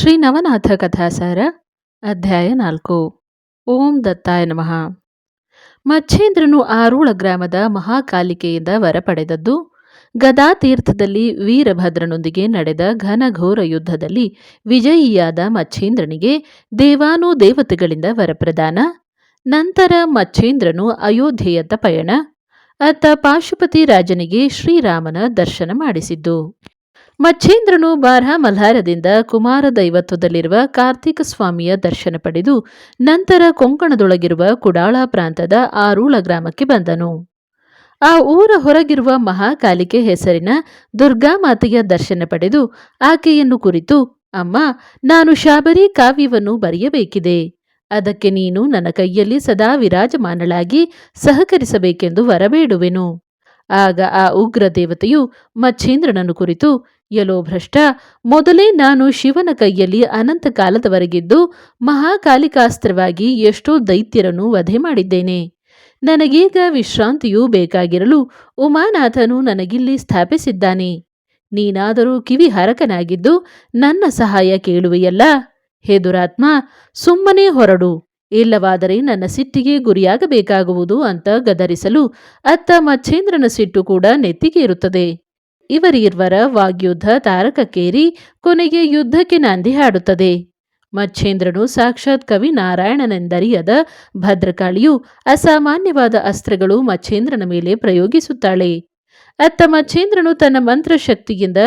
ಶ್ರೀ ನವನಾಥ ಕಥಾಸಾರ ಅಧ್ಯಾಯ ನಾಲ್ಕು. ಓಂ ದತ್ತಾಯ ನಮಃ. ಮಚ್ಛೇಂದ್ರನು ಆರೂಳ ಗ್ರಾಮದ ಮಹಾಕಾಲಿಕೆಯಿಂದ ವರ ಪಡೆದದ್ದು ಗದಾತೀರ್ಥದಲ್ಲಿ ವೀರಭದ್ರನೊಂದಿಗೆ ನಡೆದ ಘನಘೋರ ಯುದ್ಧದಲ್ಲಿ ವಿಜಯಿಯಾದ ಮಚ್ಛೇಂದ್ರನಿಗೆ ದೇವಾನು ದೇವತೆಗಳಿಂದ ವರಪ್ರದಾನ, ನಂತರ ಮಚ್ಛೇಂದ್ರನು ಅಯೋಧ್ಯೆಯತ್ತ ಪಯಣ, ಅತ್ತ ಪಾಶುಪತಿ ರಾಜನಿಗೆ ಶ್ರೀರಾಮನ ದರ್ಶನ ಮಾಡಿಸಿದ್ದು. ಮಚ್ಛೇಂದ್ರನು ಬಾರಹ ಮಲ್ಹಾರದಿಂದ ಕುಮಾರ ದೈವತ್ವದಲ್ಲಿರುವ ಕಾರ್ತಿಕ ಸ್ವಾಮಿಯ ದರ್ಶನ ಪಡೆದು ನಂತರ ಕೊಂಕಣದೊಳಗಿರುವ ಕುಡಾಳ ಪ್ರಾಂತದ ಆರೂಳ ಗ್ರಾಮಕ್ಕೆ ಬಂದನು. ಆ ಊರ ಹೊರಗಿರುವ ಮಹಾಕಾಲಿಕೆ ಹೆಸರಿನ ದುರ್ಗಾಮಾತೆಯ ದರ್ಶನ ಪಡೆದು ಆಕೆಯನ್ನು ಕುರಿತು, ಅಮ್ಮ, ನಾನು ಶಾಬರಿ ಕಾವ್ಯವನ್ನು ಬರೆಯಬೇಕಿದೆ. ಅದಕ್ಕೆ ನೀನು ನನ್ನ ಕೈಯಲ್ಲಿ ಸದಾ ವಿರಾಜಮಾನಳಾಗಿ ಸಹಕರಿಸಬೇಕೆಂದು ವರಬೇಡುವೆನು. ಆಗ ಆ ಉಗ್ರ ದೇವತೆಯು ಮಚ್ಛೇಂದ್ರನನ್ನು ಕುರಿತು ಎಲೋ ಭ್ರಷ್ಟ. ಮೊದಲೇ ನಾನು ಶಿವನ ಕೈಯಲ್ಲಿ ಅನಂತ ಕಾಲದವರೆಗಿದ್ದು ಮಹಾಕಾಲಿಕಾಸ್ತ್ರವಾಗಿ ಎಷ್ಟೋ ದೈತ್ಯರನ್ನು ವಧೆ ಮಾಡಿದ್ದೇನೆ. ನನಗೀಗ ವಿಶ್ರಾಂತಿಯೂ ಬೇಕಾಗಿರಲು ಉಮಾನಾಥನು ನನಗಿಲ್ಲಿ ಸ್ಥಾಪಿಸಿದ್ದಾನೆ. ನೀನಾದರೂ ಕಿವಿ ಹರಕನಾಗಿದ್ದು ನನ್ನ ಸಹಾಯ ಕೇಳುವೆಯಲ್ಲ? ಹೇದುರಾತ್ಮ ಸುಮ್ಮನೆ ಹೊರಡು. ಇಲ್ಲವಾದರೆ ನನ್ನ ಸಿಟ್ಟಿಗೆ ಗುರಿಯಾಗಬೇಕಾಗುವುದು ಅಂತ ಗದರಿಸಲು ಅತ್ತ ಮಚ್ಛೇಂದ್ರನ ಸಿಟ್ಟು ಕೂಡ ನೆತ್ತಿಗೆ ಇರುತ್ತದೆ ಇವರಿರ್ವರ ವಾಗ್ಯುದ್ಧ ತಾರಕಕ್ಕೇರಿ ಕೊನೆಗೆ ಯುದ್ಧಕ್ಕೆ ನಾಂದಿ ಹಾಡುತ್ತದೆ. ಮಚ್ಛೇಂದ್ರನು ಸಾಕ್ಷಾತ್ ಕವಿ ನಾರಾಯಣನೆಂದರಿಯದ ಭದ್ರಕಾಳಿಯು ಅಸಾಮಾನ್ಯವಾದ ಅಸ್ತ್ರಗಳು ಮಚ್ಛೇಂದ್ರನ ಮೇಲೆ ಪ್ರಯೋಗಿಸುತ್ತಾಳೆ. ಅತ್ತ ಮಚ್ಛೇಂದ್ರನು ತನ್ನ ಮಂತ್ರಶಕ್ತಿಯಿಂದ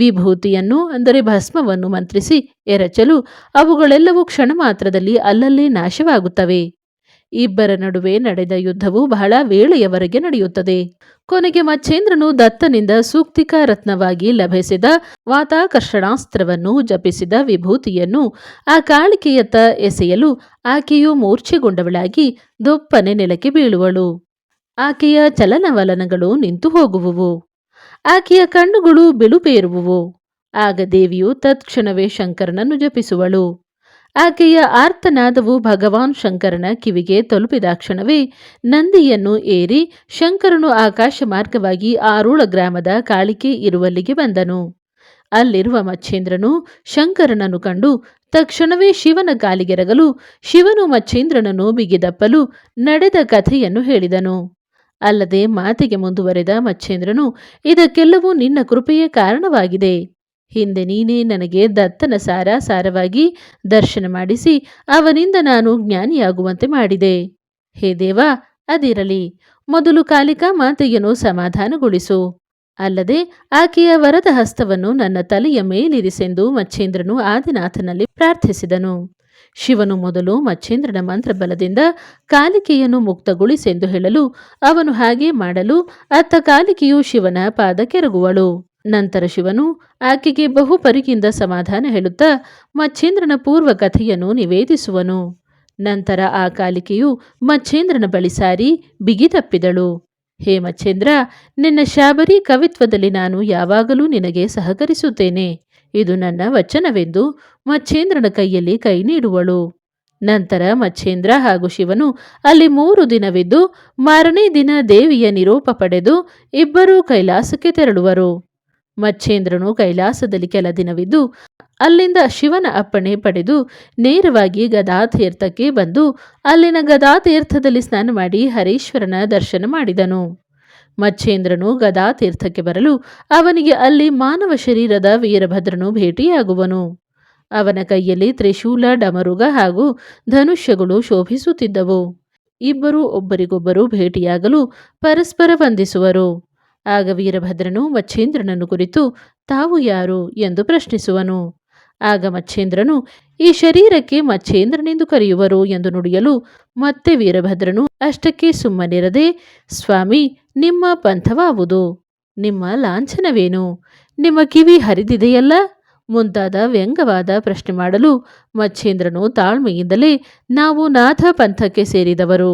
ವಿಭೂತಿಯನ್ನು, ಅಂದರೆ ಭಸ್ಮವನ್ನು ಮಂತ್ರಿಸಿ ಎರಚಲು ಅವುಗಳೆಲ್ಲವೂ ಕ್ಷಣ ಮಾತ್ರದಲ್ಲಿ ಅಲ್ಲಲ್ಲೇ ನಾಶವಾಗುತ್ತವೆ. ಇಬ್ಬರ ನಡುವೆ ನಡೆದ ಯುದ್ಧವು ಬಹಳ ವೇಳೆಯವರೆಗೆ ನಡೆಯುತ್ತದೆ. ಕೊನೆಗೆ ಮಚ್ಚೇಂದ್ರನು ದತ್ತನಿಂದ ಸೂಕ್ತಿಕ ರತ್ನವಾಗಿ ಲಭಿಸಿದ ವಾತಾಕರ್ಷಣಾಸ್ತ್ರವನ್ನು ಜಪಿಸಿದ ವಿಭೂತಿಯನ್ನು ಆ ಕಾಳಿಕೆಯತ್ತ ಎಸೆಯಲು ಆಕೆಯು ಮೂರ್ಛೆಗೊಂಡವಳಾಗಿ ದೊಪ್ಪನೆ ನೆಲಕ್ಕೆ ಬೀಳುವಳು. ಆಕೆಯ ಚಲನವಲನಗಳು ನಿಂತು ಹೋಗುವುವು. ಆಕೆಯ ಕಣ್ಣುಗಳು ಬಿಳುಪೇರುವುವು. ಆಗ ದೇವಿಯು ತತ್ಕ್ಷಣವೇ ಶಂಕರನನ್ನು ಜಪಿಸುವಳು. ಆಕೆಯ ಆರ್ತನಾದವು ಭಗವಾನ್ ಶಂಕರನ ಕಿವಿಗೆ ತಲುಪಿದಾಕ್ಷಣವೇ ನಂದಿಯನ್ನು ಏರಿ ಶಂಕರನು ಆಕಾಶ ಮಾರ್ಗವಾಗಿ ಆರೂಳ ಗ್ರಾಮದ ಕಾಳಿಕೆ ಇರುವಲ್ಲಿಗೆ ಬಂದನು. ಅಲ್ಲಿರುವ ಮಚ್ಛೇಂದ್ರನು ಶಂಕರನನ್ನು ಕಂಡು ತಕ್ಷಣವೇ ಶಿವನ ಕಾಲಿಗೆರಗಲು ಶಿವನು ಮಚ್ಛೇಂದ್ರನನ್ನು ಬಿಗಿದಪ್ಪಲು ನಡೆದ ಕಥೆಯನ್ನು ಹೇಳಿದನು. ಅಲ್ಲದೆ ಮಾತಿಗೆ ಮುಂದುವರೆದ ಮಚ್ಛೇಂದ್ರನು ಇದಕ್ಕೆಲ್ಲವೂ ನಿನ್ನ ಕೃಪೆಯೇ ಕಾರಣವಾಗಿದೆ. ಹಿಂದೆ ನೀನೇ ನನಗೆ ದತ್ತನ ಸಾರ ಸಾರವಾಗಿ ದರ್ಶನ ಮಾಡಿಸಿ, ಅವನಿಂದ ನಾನು ಜ್ಞಾನಿಯಾಗುವಂತೆ ಮಾಡಿದೆ. ಹೇ ದೇವ, ಅದಿರಲಿ. ಮೊದಲು ಕಾಲಿಕಾ ಮಾತೆಯನ್ನು ಸಮಾಧಾನಗೊಳಿಸು. ಅಲ್ಲದೆ ಆಕೆಯ ವರದ ಹಸ್ತವನ್ನು ನನ್ನ ತಲೆಯ ಮೇಲಿರಿಸೆಂದು ಮಚ್ಚೇಂದ್ರನು ಆದಿನಾಥನಲ್ಲಿ ಪ್ರಾರ್ಥಿಸಿದನು. ಶಿವನು ಮೊದಲು ಮಚ್ಚೇಂದ್ರನ ಮಂತ್ರಬಲದಿಂದ ಕಾಲಿಕೆಯನ್ನು ಮುಕ್ತಗೊಳಿಸೆಂದು ಹೇಳಲು, ಅವನು ಹಾಗೆ ಮಾಡಲು ಅತ್ತ ಕಾಲಿಕೆಯು ಶಿವನ ಪಾದ ಕೆರಗುವಳು. ನಂತರ ಶಿವನು ಆಕೆಗೆ ಬಹುಪರಿಗಿಂದ ಸಮಾಧಾನ ಹೇಳುತ್ತಾ ಮಚ್ಛೇಂದ್ರನ ಪೂರ್ವ ಕಥೆಯನ್ನು ನಿವೇದಿಸುವನು. ನಂತರ ಆ ಕಾಲಿಕೆಯು ಮಚ್ಛೇಂದ್ರನ ಬಳಿ ಸಾರಿ ಬಿಗಿತಪ್ಪಿದಳು ಹೇ ಮಚ್ಛೇಂದ್ರ ನಿನ್ನ ಶಾಬರಿ ಕವಿತ್ವದಲ್ಲಿ ನಾನು ಯಾವಾಗಲೂ ನಿನಗೆ ಸಹಕರಿಸುತ್ತೇನೆ. ಇದು ನನ್ನ ವಚನವೆಂದು ಮಚ್ಛೇಂದ್ರನ ಕೈಯಲ್ಲಿ ಕೈ ನೀಡುವಳು. ನಂತರ ಮಚ್ಛೇಂದ್ರ ಹಾಗೂ ಶಿವನು ಅಲ್ಲಿ ಮೂರು ದಿನವಿದ್ದು ಮಾರನೇ ದಿನ ದೇವಿಯ ನಿರೂಪ ಪಡೆದು ಇಬ್ಬರೂ ಕೈಲಾಸಕ್ಕೆ ತೆರಳುವರು. ಮಚ್ಛೇಂದ್ರನು ಕೈಲಾಸದಲ್ಲಿ ಕೆಲ ದಿನವಿದ್ದು ಅಲ್ಲಿಂದ ಶಿವನ ಅಪ್ಪಣೆ ಪಡೆದು ನೇರವಾಗಿ ಗದಾತೀರ್ಥಕ್ಕೆ ಬಂದು ಅಲ್ಲಿನ ಗದಾತೀರ್ಥದಲ್ಲಿ ಸ್ನಾನ ಮಾಡಿ ಹರೀಶ್ವರನ ದರ್ಶನ ಮಾಡಿದನು. ಮಚ್ಛೇಂದ್ರನು ಗದಾತೀರ್ಥಕ್ಕೆ ಬರಲು ಅವನಿಗೆ ಅಲ್ಲಿ ಮಾನವ ಶರೀರದ ವೀರಭದ್ರನು ಭೇಟಿಯಾಗುವನು. ಅವನ ಕೈಯಲ್ಲಿ ತ್ರಿಶೂಲ, ಡಮರುಗ ಹಾಗೂ ಧನುಷ್ಯಗಳು ಶೋಭಿಸುತ್ತಿದ್ದವು. ಇಬ್ಬರು ಒಬ್ಬರಿಗೊಬ್ಬರು ಭೇಟಿಯಾಗಲು ಪರಸ್ಪರ ವಂದಿಸುವರು. ಆಗ ವೀರಭದ್ರನು ಮಚ್ಛೇಂದ್ರನನ್ನು ಕುರಿತು, ತಾವು ಯಾರು? ಎಂದು ಪ್ರಶ್ನಿಸುವನು. ಆಗ ಮಚ್ಛೇಂದ್ರನು ಈ ಶರೀರಕ್ಕೆ ಮಚ್ಛೇಂದ್ರನೆಂದು ಕರೆಯುವರು ಎಂದು ನುಡಿಯಲು ಮತ್ತೆ ವೀರಭದ್ರನು ಅಷ್ಟಕ್ಕೆ ಸುಮ್ಮನಿರದೆ, ಸ್ವಾಮಿ, ನಿಮ್ಮ ಪಂಥವಾವುದು, ನಿಮ್ಮ ಲಾಂಛನವೇನು? ನಿಮ್ಮ ಕಿವಿ ಹರಿದಿದೆಯಲ್ಲ? ಮುಂತಾದ ವ್ಯಂಗವಾದ ಪ್ರಶ್ನೆ ಮಾಡಲು ಮಚ್ಛೇಂದ್ರನು ತಾಳ್ಮೆಯಿಂದಲೇ, ನಾವು ನಾಥ ಪಂಥಕ್ಕೆ ಸೇರಿದವರು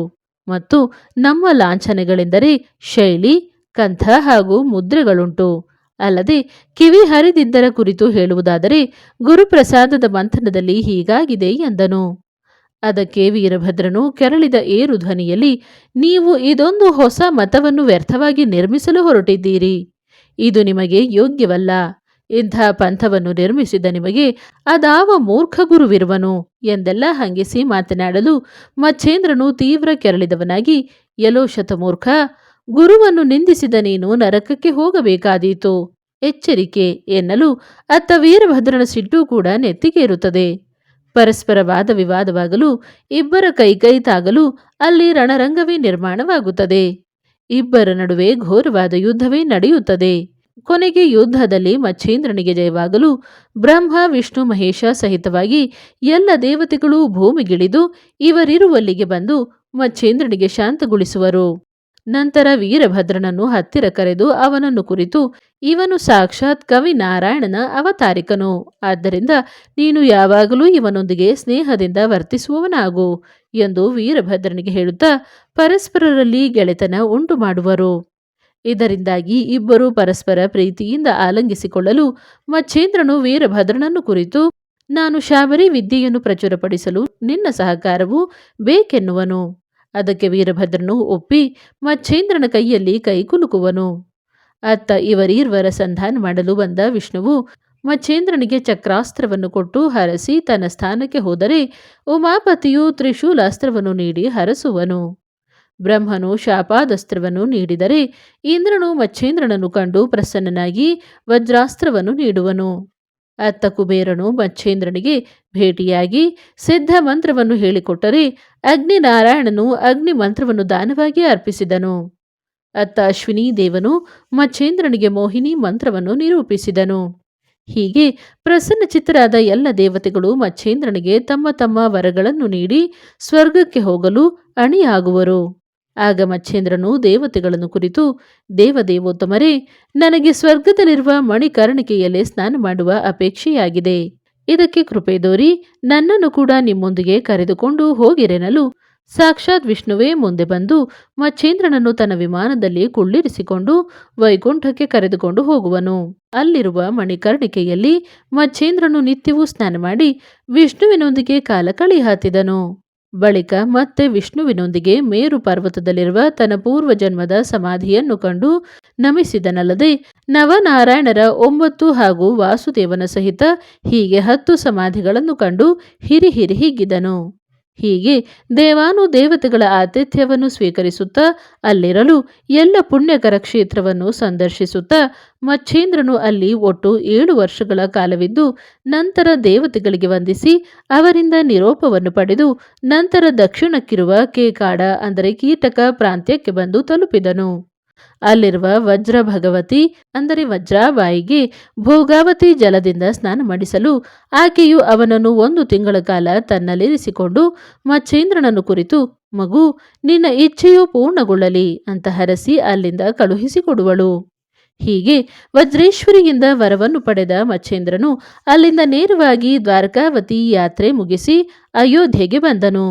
ಮತ್ತು ನಮ್ಮ ಲಾಂಛನಗಳೆಂದರೆ ಶೈಲಿ ಕಂಥ ಹಾಗೂ ಮುದ್ರೆಗಳುಂಟು. ಅಲ್ಲದೆ ಕಿವಿ ಹರಿದಿದ್ದರ ಕುರಿತು ಹೇಳುವುದಾದರೆ ಗುರುಪ್ರಸಾದದ ಮಂಥನದಲ್ಲಿ ಹೀಗಾಗಿದೆ ಎಂದನು. ಅದಕ್ಕೆ ವೀರಭದ್ರನು ಕೆರಳಿದ ಏರು ಧ್ವನಿಯಲ್ಲಿ, ನೀವು ಇದೊಂದು ಹೊಸ ಮತವನ್ನು ವ್ಯರ್ಥವಾಗಿ ನಿರ್ಮಿಸಲು ಹೊರಟಿದ್ದೀರಿ. ಇದು ನಿಮಗೆ ಯೋಗ್ಯವಲ್ಲ. ಇಂಥ ಪಂಥವನ್ನು ನಿರ್ಮಿಸಿದ ನಿಮಗೆ ಅದಾವ ಮೂರ್ಖ ಗುರುವಿರುವನು ಎಂದೆಲ್ಲ ಹಂಗಿಸಿ ಮಾತನಾಡಲು ಮಚ್ಛೇಂದ್ರನು ತೀವ್ರ ಕೆರಳಿದವನಾಗಿ ಯಲೋಶತ ಶತಮೂರ್ಖ ಗುರುವನ್ನು ನಿಂದಿಸಿದ ನೀನು ನರಕಕ್ಕೆ ಹೋಗಬೇಕಾದೀತು. ಎಚ್ಚರಿಕೆ ಎನ್ನಲು ಅತ್ತ ವೀರಭದ್ರನ ಸಿಟ್ಟು ಕೂಡ ನೆತ್ತಿಗೇರುತ್ತದೆ. ಪರಸ್ಪರ ವಾದ ವಿವಾದವಾಗಲು ಇಬ್ಬರ ಕೈಕೈ ತಾಗಲು ಅಲ್ಲಿ ರಣರಂಗವೇ ನಿರ್ಮಾಣವಾಗುತ್ತದೆ. ಇಬ್ಬರ ನಡುವೆ ಘೋರವಾದ ಯುದ್ಧವೇ ನಡೆಯುತ್ತದೆ. ಕೊನೆಗೆ ಯುದ್ಧದಲ್ಲಿ ಮಚ್ಛೇಂದ್ರನಿಗೆ ಜಯವಾಗಲು ಬ್ರಹ್ಮ, ವಿಷ್ಣು, ಮಹೇಶ ಸಹಿತವಾಗಿ ಎಲ್ಲ ದೇವತೆಗಳು ಭೂಮಿಗಿಳಿದು ಇವರಿರುವಲ್ಲಿಗೆ ಬಂದು ಮಚ್ಛೇಂದ್ರನಿಗೆ ಶಾಂತಗೊಳಿಸುವರು. ನಂತರ ವೀರಭದ್ರನನ್ನು ಹತ್ತಿರ ಕರೆದು ಅವನನ್ನು ಕುರಿತು, ಇವನು ಸಾಕ್ಷಾತ್ ಕವಿ ನಾರಾಯಣನ ಅವತಾರಿಕನು. ಆದ್ದರಿಂದ ನೀನು ಯಾವಾಗಲೂ ಇವನೊಂದಿಗೆ ಸ್ನೇಹದಿಂದ ವರ್ತಿಸುವವನಾಗು ಎಂದು ವೀರಭದ್ರನಿಗೆ ಹೇಳುತ್ತಾ ಪರಸ್ಪರರಲ್ಲಿ ಗೆಳೆತನ ಉಂಟು ಮಾಡುವರು ಇದರಿಂದಾಗಿ ಇಬ್ಬರು ಪರಸ್ಪರ ಪ್ರೀತಿಯಿಂದ ಆಲಂಗಿಸಿಕೊಳ್ಳಲು ಮಚ್ಛೇಂದ್ರನು ವೀರಭದ್ರನನ್ನು ಕುರಿತು, ನಾನು ಶಾಬರಿ ವಿದ್ಯೆಯನ್ನು ಪ್ರಚುರಪಡಿಸಲು ನಿನ್ನ ಸಹಕಾರವು ಬೇಕೆನ್ನುವನು. ಅದಕ್ಕೆ ವೀರಭದ್ರನು ಒಪ್ಪಿ ಮಚ್ಛೇಂದ್ರನ ಕೈಯಲ್ಲಿ ಕೈಕುಲುಕುವನು ಅತ್ತ ಇವರೀರ್ವರ ಸಂಧಾನ ಮಾಡಲು ಬಂದ ವಿಷ್ಣುವು ಮಚ್ಛೇಂದ್ರನಿಗೆ ಚಕ್ರಾಸ್ತ್ರವನ್ನು ಕೊಟ್ಟು ಹರಸಿ ತನ್ನ ಸ್ಥಾನಕ್ಕೆ ಹೋದರೆ ಉಮಾಪತಿಯು ತ್ರಿಶೂಲಾಸ್ತ್ರವನ್ನು ನೀಡಿ ಹರಸುವನು. ಬ್ರಹ್ಮನು ಶಾಪಾದಸ್ತ್ರವನ್ನು ನೀಡಿದರೆ ಇಂದ್ರನು ಮಚ್ಛೇಂದ್ರನನ್ನು ಕಂಡು ಪ್ರಸನ್ನನಾಗಿ ವಜ್ರಾಸ್ತ್ರವನ್ನು ನೀಡುವನು. ಅತ್ತ ಕುಬೇರನು ಮಚ್ಛೇಂದ್ರನಿಗೆ ಭೇಟಿಯಾಗಿ ಸಿದ್ಧ ಮಂತ್ರವನ್ನು ಹೇಳಿಕೊಟ್ಟರೆ ಅಗ್ನಿನಾರಾಯಣನು ಅಗ್ನಿ ಮಂತ್ರವನ್ನು ದಾನವಾಗಿ ಅರ್ಪಿಸಿದನು. ಅತ್ತ ಅಶ್ವಿನಿ ದೇವನು ಮಚ್ಚೇಂದ್ರನಿಗೆ ಮೋಹಿನಿ ಮಂತ್ರವನ್ನು ನಿರೂಪಿಸಿದನು. ಹೀಗೆ ಪ್ರಸನ್ನ ಚಿತ್ತರಾದ ಎಲ್ಲ ದೇವತೆಗಳು ಮಚ್ಚೇಂದ್ರನಿಗೆ ತಮ್ಮ ತಮ್ಮ ವರಗಳನ್ನು ನೀಡಿ ಸ್ವರ್ಗಕ್ಕೆ ಹೋಗಲು ಅಣಿಯಾಗುವರು. ಆಗ ಮಚ್ಚೇಂದ್ರನು ದೇವತೆಗಳನ್ನು ಕುರಿತು, ದೇವದೇವೋತ್ತಮರೇ, ನನಗೆ ಸ್ವರ್ಗದಲ್ಲಿರುವ ಮಣಿಕರ್ಣಿಕೆಯಲ್ಲಿ ಸ್ನಾನ ಮಾಡುವ ಅಪೇಕ್ಷೆಯಾಗಿದೆ. ಇದಕ್ಕೆ ಕೃಪೆ ದೋರಿ ನನ್ನನ್ನು ಕೂಡ ನಿಮ್ಮೊಂದಿಗೆ ಕರೆದುಕೊಂಡು ಹೋಗಿರೆನಲು. ಸಾಕ್ಷಾತ್ ವಿಷ್ಣುವೇ ಮುಂದೆ ಬಂದು ಮಚ್ಚೇಂದ್ರನನ್ನು ತನ್ನ ವಿಮಾನದಲ್ಲಿ ಕುಳ್ಳಿರಿಸಿಕೊಂಡು ವೈಕುಂಠಕ್ಕೆ ಕರೆದುಕೊಂಡು ಹೋಗುವನು. ಅಲ್ಲಿರುವ ಮಣಿಕರ್ಣಿಕೆಯಲ್ಲಿ ಮಚ್ಚೇಂದ್ರನು ನಿತ್ಯವೂ ಸ್ನಾನ ಮಾಡಿ ವಿಷ್ಣುವಿನೊಂದಿಗೆ ಕಾಲ ಕಳಿಹಾತಿದನು ಬಳಿಕ ಮತ್ತೆ ವಿಷ್ಣುವಿನೊಂದಿಗೆ ಮೇರು ಪರ್ವತದಲ್ಲಿರುವ ತನ್ನ ಪೂರ್ವ ಜನ್ಮದ ಸಮಾಧಿಯನ್ನು ಕಂಡು ನಮಿಸಿದನಲ್ಲದೆ ನವನಾರಾಯಣರ ಒಂಬತ್ತು ಹಾಗೂ ವಾಸುದೇವನ ಸಹಿತ ಹೀಗೆ ಹತ್ತು ಸಮಾಧಿಗಳನ್ನು ಕಂಡು ಹಿರಿ ಹಿರಿ ಹಿಗ್ಗಿದನು. ಹೀಗೆ ದೇವಾನು ದೇವತೆಗಳ ಆತಿಥ್ಯವನ್ನು ಸ್ವೀಕರಿಸುತ್ತಾ ಅಲ್ಲಿರಲು ಎಲ್ಲ ಪುಣ್ಯಕರ ಕ್ಷೇತ್ರವನ್ನು ಸಂದರ್ಶಿಸುತ್ತಾ ಮಚ್ಛೇಂದ್ರನು ಅಲ್ಲಿ ಒಟ್ಟು ಏಳು ವರ್ಷಗಳ ಕಾಲವಿದ್ದು ನಂತರ ದೇವತೆಗಳಿಗೆ ವಂದಿಸಿ ಅವರಿಂದ ನಿರೋಪವನ್ನು ಪಡೆದು ನಂತರ ದಕ್ಷಿಣಕ್ಕಿರುವ ಕೇಕಾಡ ಅಂದರೆ ಕೀಟಕ ಪ್ರಾಂತ್ಯಕ್ಕೆ ಬಂದು ತಲುಪಿದನು. ಅಲ್ಲಿರುವ ವಜ್ರ ಭಗವತಿ ಅಂದರೆ ವಜ್ರಾಬಾಯಿಗೆ ಭೋಗಾವತಿ ಜಲದಿಂದ ಸ್ನಾನ ಮಾಡಿಸಲು ಆಕೆಯು ಅವನನ್ನು ಒಂದು ತಿಂಗಳ ಕಾಲ ತನ್ನಲ್ಲಿರಿಸಿಕೊಂಡು ಮಚ್ಚೇಂದ್ರನನ್ನು ಕುರಿತು, ಮಗು, ನಿನ್ನ ಇಚ್ಛೆಯು ಪೂರ್ಣಗೊಳ್ಳಲಿ ಅಂತ ಹರಸಿ ಅಲ್ಲಿಂದ ಕಳುಹಿಸಿಕೊಡುವಳು. ಹೀಗೆ ವಜ್ರೇಶ್ವರಿಯಿಂದ ವರವನ್ನು ಪಡೆದ ಮಚ್ಚೇಂದ್ರನು ಅಲ್ಲಿಂದ ನೇರವಾಗಿ ದ್ವಾರಕಾವತಿ ಯಾತ್ರೆ ಮುಗಿಸಿ ಅಯೋಧ್ಯೆಗೆ ಬಂದನು.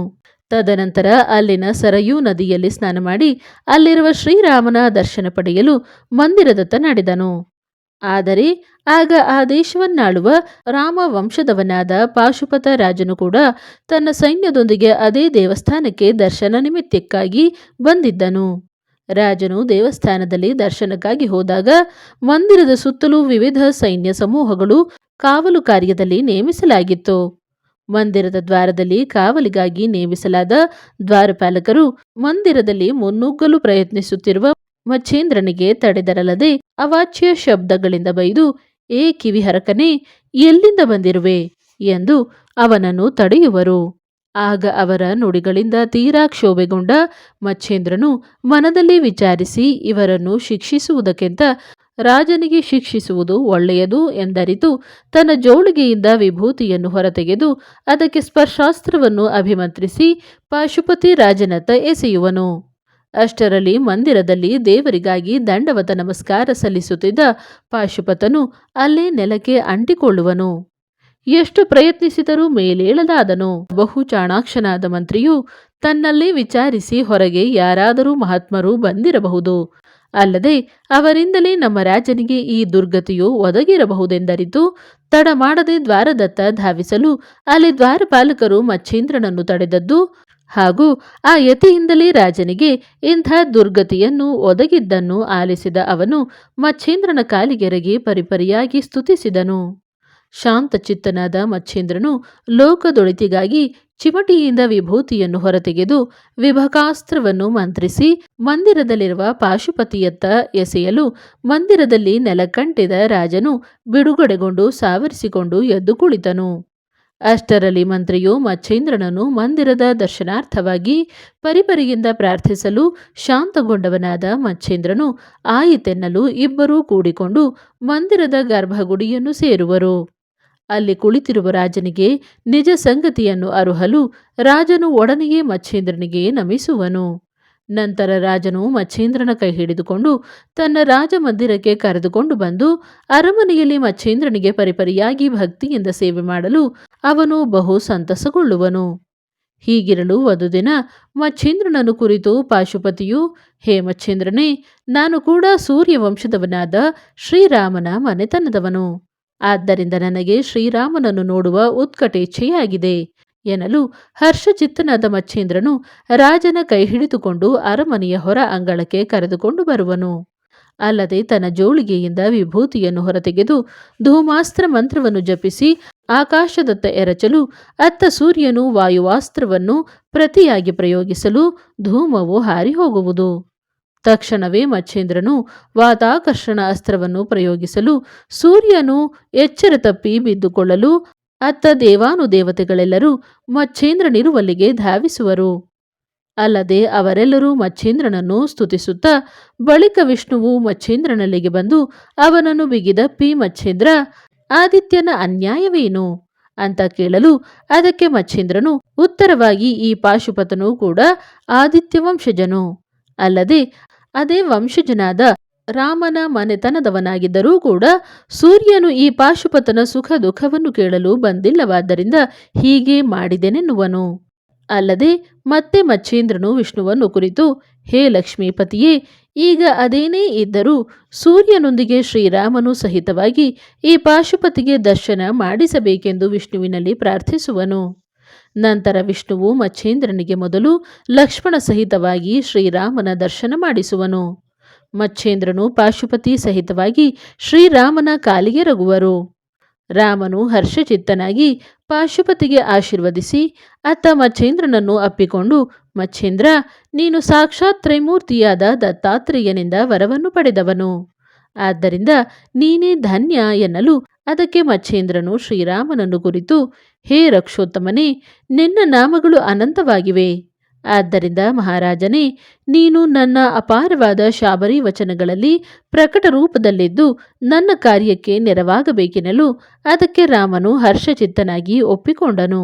ತದನಂತರ ಅಲ್ಲಿನ ಸರಯೂ ನದಿಯಲ್ಲಿ ಸ್ನಾನ ಮಾಡಿ ಅಲ್ಲಿರುವ ಶ್ರೀರಾಮನ ದರ್ಶನ ಪಡೆಯಲು ಮಂದಿರದತ್ತ ನಡೆದನು. ಆದರೆ ಆಗ ಆ ದೇಶವನ್ನಾಳುವ ರಾಮ ವಂಶದವನಾದ ಪಾಶುಪತ ರಾಜನು ಕೂಡ ತನ್ನ ಸೈನ್ಯದೊಂದಿಗೆ ಅದೇ ದೇವಸ್ಥಾನಕ್ಕೆ ದರ್ಶನ ನಿಮಿತ್ತಕ್ಕಾಗಿ ಬಂದಿದ್ದನು. ರಾಜನು ದೇವಸ್ಥಾನದಲ್ಲಿ ದರ್ಶನಕ್ಕಾಗಿ ಹೋದಾಗ ಮಂದಿರದ ಸುತ್ತಲೂ ವಿವಿಧ ಸೈನ್ಯ ಸಮೂಹಗಳು ಕಾವಲು ಕಾರ್ಯದಲ್ಲಿ ನೇಮಿಸಲಾಗಿತ್ತು. ಮಂದಿರದ ದ್ವಾರದಲ್ಲಿ ಕಾವಲಿಗಾಗಿ ನೇಮಿಸಲಾದ ದ್ವಾರಪಾಲಕರು ಮಂದಿರದಲ್ಲಿ ಮುನ್ನುಗ್ಗಲು ಪ್ರಯತ್ನಿಸುತ್ತಿರುವ ಮಚ್ಚೇಂದ್ರನಿಗೆ ತಡೆದರಲ್ಲದೆ ಅವಾಚ್ಯ ಶಬ್ದಗಳಿಂದ ಬೈದು, ಏ ಕಿವಿಹರಕನೇ, ಎಲ್ಲಿಂದ ಬಂದಿರುವೆ? ಎಂದು ಅವನನ್ನು ತಡೆಯುವರು. ಆಗ ಅವರ ನುಡಿಗಳಿಂದ ತೀರಾ ಕ್ಷೋಭೆಗೊಂಡ ಮಚ್ಚೇಂದ್ರನು ಮನದಲ್ಲಿ ವಿಚಾರಿಸಿ ಇವರನ್ನು ಶಿಕ್ಷಿಸುವುದಕ್ಕಿಂತ ರಾಜನಿಗೆ ಶಿಕ್ಷಿಸುವುದು ಒಳ್ಳೆಯದು ಎಂದರಿತು ತನ್ನ ಜೋಳಿಗೆಯಿಂದ ವಿಭೂತಿಯನ್ನು ಹೊರತೆಗೆದು ಅದಕ್ಕೆ ಸ್ಪರ್ಶಾಸ್ತ್ರವನ್ನು ಅಭಿಮಂತ್ರಿಸಿ ಪಾಶುಪತಿ ರಾಜನತ್ತ ಎಸೆಯುವನು. ಅಷ್ಟರಲ್ಲಿ ಮಂದಿರದಲ್ಲಿ ದೇವರಿಗಾಗಿ ದಂಡವತ ನಮಸ್ಕಾರ ಸಲ್ಲಿಸುತ್ತಿದ್ದ ಪಾಶುಪತನು ಅಲ್ಲೇ ನೆಲಕ್ಕೆ ಅಂಟಿಕೊಳ್ಳುವನು. ಎಷ್ಟು ಪ್ರಯತ್ನಿಸಿದರೂ ಮೇಲೇಳಲಾದನು. ಬಹು ಚಾಣಾಕ್ಷನಾದ ಮಂತ್ರಿಯು ತನ್ನಲ್ಲೇ ವಿಚಾರಿಸಿ ಹೊರಗೆ ಯಾರಾದರೂ ಮಹಾತ್ಮರು ಬಂದಿರಬಹುದು. ಅಲ್ಲದೆ ಅವರಿಂದಲೇ ನಮ್ಮ ರಾಜನಿಗೆ ಈ ದುರ್ಗತಿಯು ಒದಗಿರಬಹುದೆಂದರಿತು. ತಡ ಮಾಡದೆ ದ್ವಾರದತ್ತ ಧಾವಿಸಲು ಅಲ್ಲಿ ದ್ವಾರಪಾಲಕರು ಮಚ್ಛೇಂದ್ರನನ್ನು ತಡೆದದ್ದು. ಹಾಗೂ ಆ ಯತಿಯಿಂದಲೇ ರಾಜನಿಗೆ ಇಂಥ ದುರ್ಗತಿಯನ್ನು ಒದಗಿದ್ದನ್ನು ಆಲಿಸಿದ ಅವನು ಮಚ್ಛೇಂದ್ರನ ಕಾಲಿಗೆರಗಿ ಪರಿಪರಿಯಾಗಿ ಸ್ತುತಿಸಿದನು. ಶಾಂತಚಿತ್ತನಾದ ಮಚ್ಛೇಂದ್ರನು ಲೋಕದೊಳಿತಿಗಾಗಿ ಚಿಮಟಿಯಿಂದ ವಿಭೂತಿಯನ್ನು ಹೊರತೆಗೆದು ವಿಭಕಾಸ್ತ್ರವನ್ನು ಮಂತ್ರಿಸಿ ಮಂದಿರದಲ್ಲಿರುವ ಪಾಶುಪತಿಯತ್ತ ಎಸೆಯಲು ಮಂದಿರದಲ್ಲಿ ನೆಲಕಂಟಿದ ರಾಜನು ಬಿಡುಗಡೆಗೊಂಡು ಸಾವರಿಸಿಕೊಂಡು ಎದ್ದು ಕುಳಿತನು. ಅಷ್ಟರಲ್ಲಿ ಮಂತ್ರಿಯು ಮಚ್ಛೇಂದ್ರನನ್ನು ಮಂದಿರದ ದರ್ಶನಾರ್ಥವಾಗಿ ಪರಿಪರಿಯಿಂದ ಪ್ರಾರ್ಥಿಸಲು ಶಾಂತಗೊಂಡವನಾದ ಮಚ್ಛೇಂದ್ರನು ಆಯಿತೆನ್ನಲು ಇಬ್ಬರೂ ಕೂಡಿಕೊಂಡು ಮಂದಿರದ ಗರ್ಭಗುಡಿಯನ್ನು ಸೇರುವರು. ಅಲ್ಲಿ ಕುಳಿತಿರುವ ರಾಜನಿಗೆ ನಿಜ ಸಂಗತಿಯನ್ನು ಅರುಹಲು ರಾಜನು ಒಡನೆಯೇ ಮಚ್ಛೇಂದ್ರನಿಗೆ ನಮಿಸುವನು. ನಂತರ ರಾಜನು ಮಚ್ಛೇಂದ್ರನ ಕೈ ಹಿಡಿದುಕೊಂಡು ತನ್ನ ರಾಜಮಂದಿರಕ್ಕೆ ಕರೆದುಕೊಂಡು ಬಂದು ಅರಮನೆಯಲ್ಲಿ ಮಚ್ಛೇಂದ್ರನಿಗೆ ಪರಿಪರಿಯಾಗಿ ಭಕ್ತಿಯಿಂದ ಸೇವೆ ಮಾಡಲು ಅವನು ಬಹು ಸಂತಸಗೊಳ್ಳುವನು. ಹೀಗಿರಲು ಒಂದು ದಿನ ಮಚ್ಛೇಂದ್ರನನ್ನು ಕುರಿತು ಪಾಶುಪತಿಯು, ಹೇ ಮಚ್ಛೇಂದ್ರನೇ ನಾನು ಕೂಡ ಸೂರ್ಯವಂಶದವನಾದ ಶ್ರೀರಾಮನ ಮನೆತನದವನು. ಆದ್ದರಿಂದ ನನಗೆ ಶ್ರೀರಾಮನನ್ನು ನೋಡುವ ಉತ್ಕಟೇಚ್ಛೆಯಾಗಿದೆ ಎನ್ನಲು ಹರ್ಷಚಿತ್ತನಾದ ಮಚ್ಛೇಂದ್ರನು ರಾಜನ ಕೈ ಹಿಡಿದುಕೊಂಡು ಅರಮನೆಯ ಹೊರ ಅಂಗಳಕ್ಕೆ ಕರೆದುಕೊಂಡು ಬರುವನು. ಅಲ್ಲದೆ ತನ್ನ ಜೋಳಿಗೆಯಿಂದ ವಿಭೂತಿಯನ್ನು ಹೊರತೆಗೆದು ಧೂಮಾಸ್ತ್ರ ಮಂತ್ರವನ್ನು ಜಪಿಸಿ ಆಕಾಶದತ್ತ ಎರಚಲು ಅತ್ತ ಸೂರ್ಯನು ವಾಯುವಾಸ್ತ್ರವನ್ನು ಪ್ರತಿಯಾಗಿ ಪ್ರಯೋಗಿಸಲು ಧೂಮವು ಹಾರಿ ಹೋಗುವುದು. ತಕ್ಷಣವೇ ಮಚ್ಛೇಂದ್ರನು ವಾತಾಕರ್ಷಣ ಅಸ್ತ್ರವನ್ನು ಪ್ರಯೋಗಿಸಲು ಸೂರ್ಯನು ಎಚ್ಚರ ತಪ್ಪಿ ಬಿದ್ದುಕೊಳ್ಳಲು ಅತ್ತ ದೇವಾನುದೇವತೆಗಳೆಲ್ಲರೂ ಮಚ್ಛೇಂದ್ರನಿರುವಲ್ಲಿಗೆ ಧಾವಿಸುವರು. ಅಲ್ಲದೆ ಅವರೆಲ್ಲರೂ ಮಚ್ಛೇಂದ್ರನನ್ನು ಸ್ತುತಿಸುತ್ತಾ ಬಳಿಕ ವಿಷ್ಣುವು ಮಚ್ಛೇಂದ್ರನಲ್ಲಿಗೆ ಬಂದು ಅವನನ್ನು ಬಿಗಿದಪ್ಪಿ ಮಚ್ಛೇಂದ್ರ ಆದಿತ್ಯನ ಅನ್ಯಾಯವೇನು? ಅಂತ ಕೇಳಲು ಅದಕ್ಕೆ ಮಚ್ಛೇಂದ್ರನು ಉತ್ತರವಾಗಿ, ಈ ಪಾಶುಪತನು ಕೂಡ ಆದಿತ್ಯ ವಂಶಜನು. ಅಲ್ಲದೆ ಅದೇ ವಂಶಜನಾದ ರಾಮನ ಮನೆತನದವನಾಗಿದ್ದರೂ ಕೂಡ ಸೂರ್ಯನು ಈ ಪಾಶುಪತನ ಸುಖ ದುಃಖವನ್ನು ಕೇಳಲು ಬಂದಿಲ್ಲವಾದ್ದರಿಂದ ಹೀಗೆ ಮಾಡಿದೆನೆನ್ನುವನು. ಅಲ್ಲದೆ ಮತ್ತೆ ಮಚ್ಚೇಂದ್ರನು ವಿಷ್ಣುವನ್ನು ಕುರಿತು, ಹೇ ಲಕ್ಷ್ಮೀಪತಿಯೇ, ಈಗ ಅದೇನೇ ಇದ್ದರೂ ಸೂರ್ಯನೊಂದಿಗೆ ಶ್ರೀರಾಮನು ಸಹಿತವಾಗಿ ಈ ಪಾಶುಪತಿಗೆ ದರ್ಶನ ಮಾಡಿಸಬೇಕೆಂದು ವಿಷ್ಣುವಿನಲ್ಲಿ ಪ್ರಾರ್ಥಿಸುವನು. ನಂತರ ವಿಷ್ಣುವು ಮಚ್ಛೇಂದ್ರನಿಗೆ ಮೊದಲು ಲಕ್ಷ್ಮಣ ಸಹಿತವಾಗಿ ಶ್ರೀರಾಮನ ದರ್ಶನ ಮಾಡಿಸುವನು. ಮಚ್ಛೇಂದ್ರನು ಪಾಶುಪತಿ ಸಹಿತವಾಗಿ ಶ್ರೀರಾಮನ ಕಾಲಿಗೆ ರಗುವರು ರಾಮನು ಹರ್ಷಚಿತ್ತನಾಗಿ ಪಾಶುಪತಿಗೆ ಆಶೀರ್ವದಿಸಿ ಅತ್ತ ಮಚ್ಛೇಂದ್ರನನ್ನು ಅಪ್ಪಿಕೊಂಡು ಮಚ್ಛೇಂದ್ರ ನೀನು ಸಾಕ್ಷಾತ್ ತ್ರೈಮೂರ್ತಿಯಾದ ದತ್ತಾತ್ರೇಯನಿಂದ ವರವನ್ನು ಪಡೆದವನು. ಆದ್ದರಿಂದ ನೀನೇ ಧನ್ಯ ಎನ್ನಲು ಅದಕ್ಕೆ ಮಚ್ಛೇಂದ್ರನು ಶ್ರೀರಾಮನನ್ನು ಕುರಿತು, ಹೇ ರಕ್ಷೋತ್ತಮನೇ, ನಿನ್ನ ನಾಮಗಳು ಅನಂತವಾಗಿವೆ. ಆದ್ದರಿಂದ ಮಹಾರಾಜನೇ, ನೀನು ನನ್ನ ಅಪಾರವಾದ ಶಾಬರಿ ವಚನಗಳಲ್ಲಿ ಪ್ರಕಟ ರೂಪದಲ್ಲಿದ್ದು ನನ್ನ ಕಾರ್ಯಕ್ಕೆ ನೆರವಾಗಬೇಕೆನ್ನಲು ಅದಕ್ಕೆ ರಾಮನು ಹರ್ಷಚಿತ್ತನಾಗಿ ಒಪ್ಪಿಕೊಂಡನು.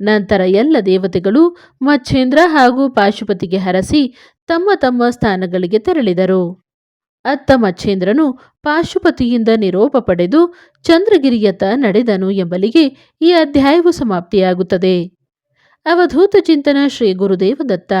ನಂತರ ಎಲ್ಲ ದೇವತೆಗಳು ಮಚ್ಛೇಂದ್ರ ಹಾಗೂ ಪಾಶುಪತಿಗೆ ಹರಸಿ ತಮ್ಮ ತಮ್ಮ ಸ್ಥಾನಗಳಿಗೆ ತೆರಳಿದರು. ಅತ್ತ ಮಚ್ಛೇಂದ್ರನು ಪಾಶುಪತಿಯಿಂದ ನಿರೋಪ ಪಡೆದು ಚಂದ್ರಗಿರಿಯತ್ತ ನಡೆದನು ಎಂಬಲಿಗೆ ಈ ಅಧ್ಯಾಯವು ಸಮಾಪ್ತಿಯಾಗುತ್ತದೆ. ಅವಧೂತ ಚಿಂತನ ಶ್ರೀ ಗುರುದೇವ ದತ್ತ